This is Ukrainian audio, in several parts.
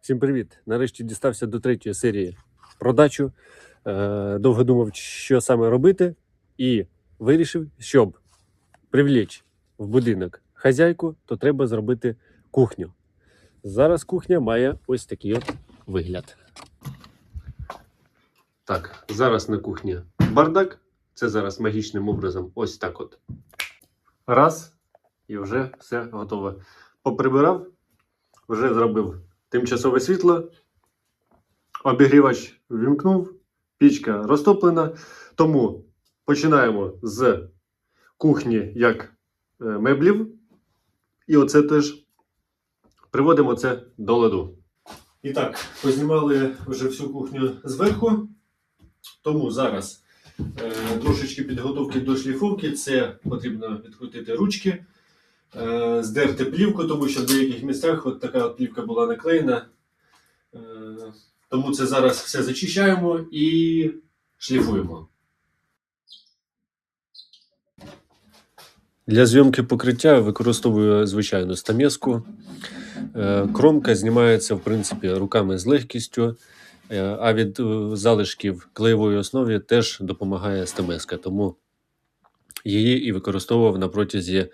Всім привіт! Нарешті дістався до третьої серії про дачу. Е, довго думав, що саме робити, і вирішив, щоб привлечь в будинок хазяйку, то треба зробити кухню. Зараз кухня має ось такий от вигляд. Так, зараз на кухні бардак. Це зараз магічним образом ось так от. Раз, і вже все готове. Поприбирав, вже зробив тимчасове світло, обігрівач вімкнув, пічка розтоплена. Тому починаємо з кухні як е, меблів. І оце теж приводимо це до ладу. І так, познімали вже всю кухню зверху. Тому зараз е, трошечки підготовки до шліфовки. Це потрібно відкрутити ручки, е, здерти плівку, тому що в деяких місцях от така от плівка була наклеєна. Е, тому це зараз все зачищаємо і шліфуємо. Для зйомки покриття використовую звичайну стамеску. Е, Кромка знімається в принципі руками з легкістю, а від залишків клеєвої основі теж допомагає стамеска. Тому її і використовував на протязі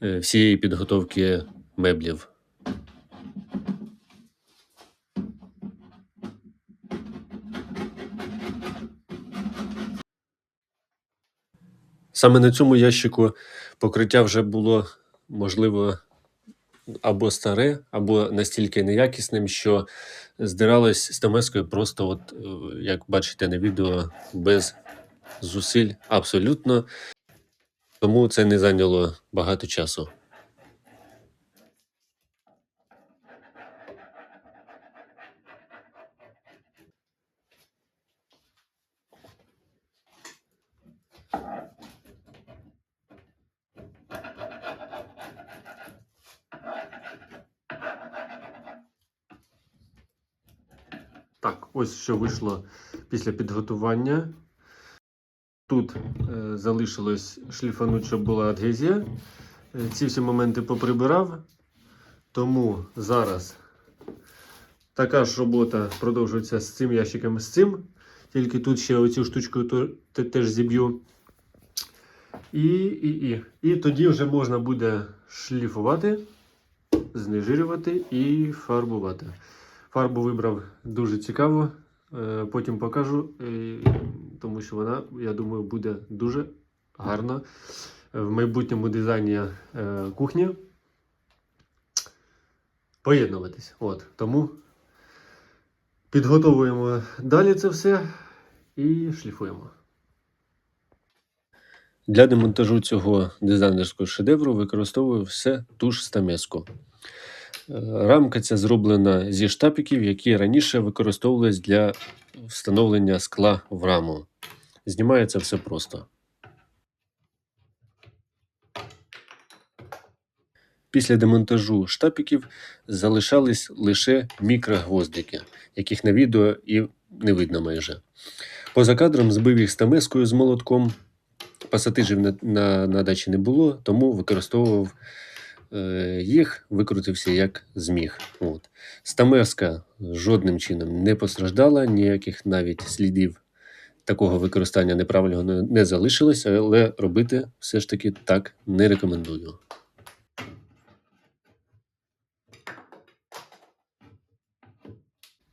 всієї підготовки меблів. Саме на цьому ящику покриття вже було можливо або старе, або настільки неякісним, що здиралось стамескою просто, от, е, як бачите на відео, без зусиль абсолютно. Тому це не зайняло багато часу. Так, ось що вийшло після підготування. Тут е, залишилось шліфануть, щоб була адгезія. Е, ці всі моменти поприбирав. Тому зараз така ж робота продовжується з цим ящиком з цим. Тільки тут ще оцю штучку теж зіб'ю. І, і, і. і тоді вже можна буде шліфувати, знежирювати і фарбувати. Фарбу вибрав дуже цікаво. Е, Потім покажу, е, тому що вона, я думаю, буде дуже гарно в майбутньому дизайні е, кухні поєднуватись. От, тому підготовуємо далі це все і шліфуємо. Для демонтажу цього дизайнерського шедевру використовую все ту ж стамеску. Е, Рамка ця зроблена зі штапіків, які раніше використовувались для встановлення скла в раму. Знімається все просто. Після демонтажу штапіків залишались лише мікрогвоздики, яких на відео і не видно майже. Поза кадром збив їх стамескою з молотком. Пасатижів на, на, на дачі не було, тому використовував їх, викрутився як зміг. От. Стамеска жодним чином не постраждала, ніяких навіть слідів такого використання неправильного не, залишилось, але робити все ж таки так не рекомендую.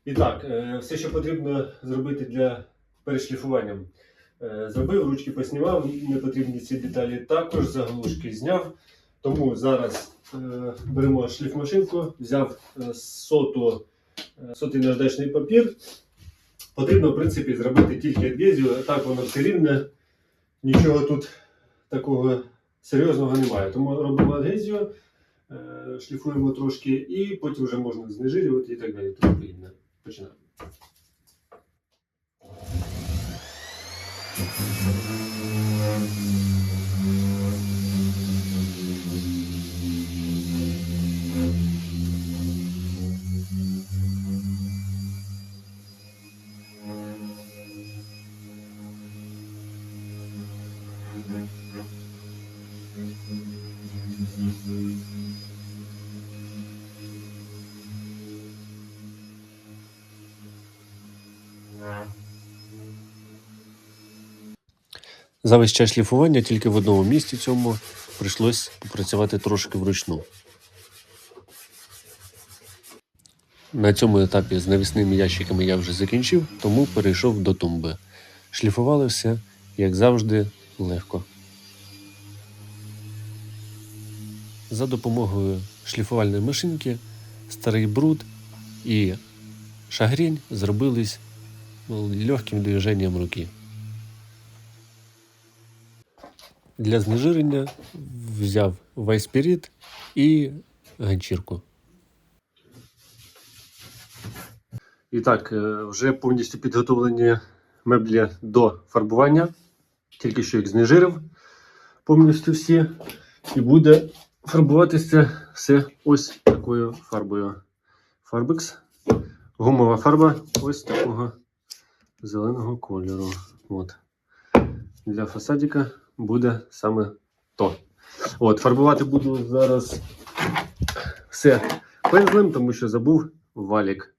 І так, е, все, що потрібно зробити для перешліфування. Е, Зробив, ручки поснімав, непотрібні ці деталі також, заглушки зняв. Тому зараз е, беремо шліфмашинку, взяв е, соту, е, сотий наждачний папір. Потрібно, в принципі, зробити тільки адгезію, а так воно все рівне, нічого тут такого серйозного немає. Тому робимо адгезію, е, шліфуємо трошки і потім вже можна знежирювати і так далі. Тому подібне. Починаємо. За весь час шліфування тільки в одному місці цьому прийшлось попрацювати трошки вручну. На цьому етапі з навісними ящиками я вже закінчив, тому перейшов до тумби. Шліфували все, як завжди, легко. За допомогою шліфувальної машинки старий бруд і шагрінь зробились легким движенням руки. Для знежирення взяв вайспіріт і ганчірку. І так, вже повністю підготовлені меблі до фарбування. Тільки що їх знежирив повністю всі. І буде фарбуватися все ось такою фарбою. Фарбекс. Гумова фарба ось такого зеленого кольору. От. Для фасадика буде саме то. От, фарбувати буду зараз все пензлем, тому що забув валік.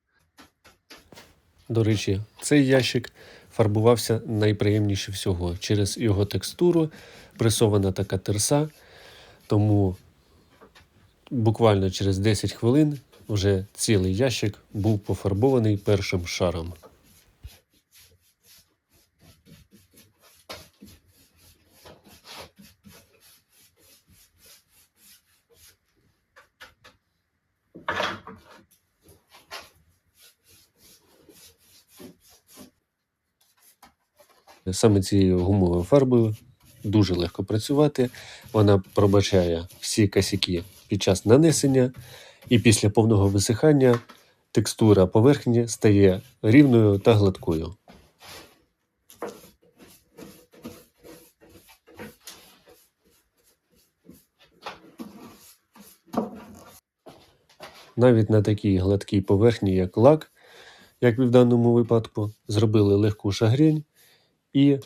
До речі, цей ящик фарбувався найприємніше всього через його текстуру, пресована така терса. Тому буквально через 10 хвилин вже цілий ящик був пофарбований першим шаром. Саме цією гумовою фарбою дуже легко працювати. Вона пробачає всі косяки під час нанесення, і після повного висихання текстура поверхні стає рівною та гладкою. Навіть на такій гладкій поверхні, як лак, як і в даному випадку, зробили легку шагрень і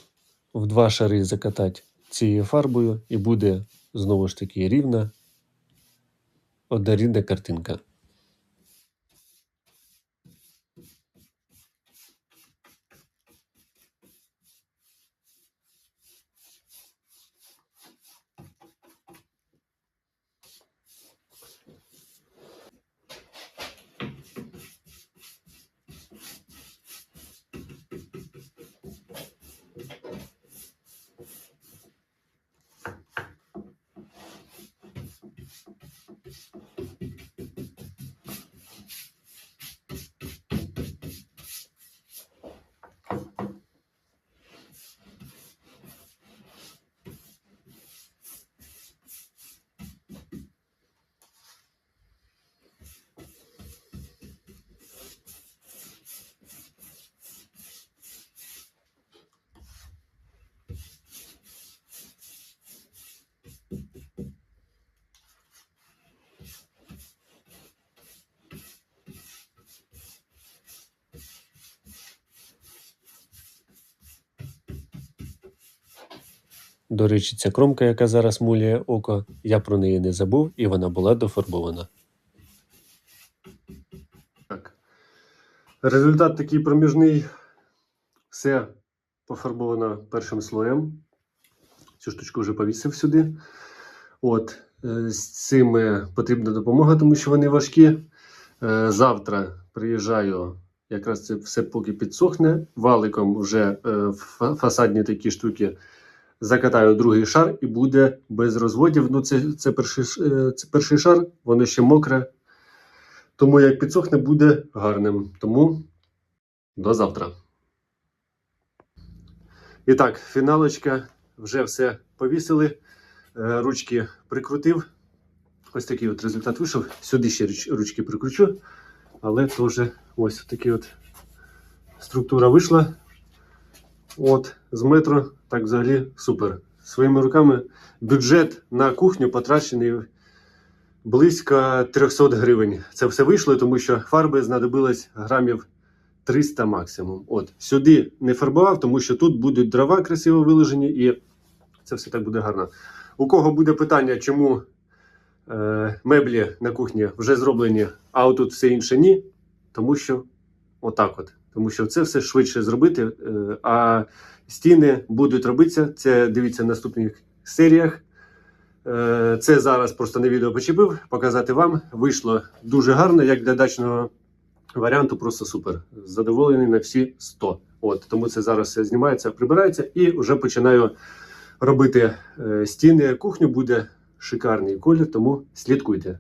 в два шари закатати цією фарбою, і буде знову ж таки рівна однорідна картинка. До речі, ця кромка, яка зараз муляє око, я про неї не забув, і вона була дофарбована. Так. Результат такий проміжний. Все пофарбовано першим слоєм. Цю штучку вже повісив сюди. От, е, з цими потрібна допомога, тому що вони важкі. Е, Завтра приїжджаю, якраз це все поки підсохне. Валиком вже е, фасадні такі штуки закатаю другий шар і буде без розводів. Ну, це, це, перший, е, це перший шар, воно ще мокре. Тому як підсохне, буде гарним. Тому до завтра. І так, фіналочка. Вже все повісили. Е, Ручки прикрутив. Ось такий от результат вийшов. Сюди ще ручки прикручу. Але теж ось така от структура вийшла. От, з метро, так взагалі супер. Своїми руками бюджет на кухню потрачений близько 300 гривень. Це все вийшло, тому що фарби знадобилось грамів 300 максимум. От, сюди не фарбував, тому що тут будуть дрова красиво виложені і це все так буде гарно. У кого буде питання, чому е, меблі на кухні вже зроблені, а отут все інше ні, тому що отак от. Тому що це все швидше зробити. е, А стіни будуть робитися. Це дивіться в наступних серіях. Е, Це зараз просто на відео почепив, показати вам. Вийшло дуже гарно, як для дачного варіанту, просто супер. Задоволений на всі 100. От, тому це зараз знімається, прибирається і вже починаю робити е, стіни. Кухню буде шикарний колір, тому слідкуйте.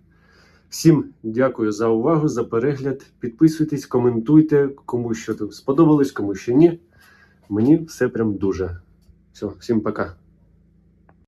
Всім дякую за увагу, за перегляд. Підписуйтесь, коментуйте, кому що сподобалось, кому що ні. Мені все прям дуже. Все, всім пока.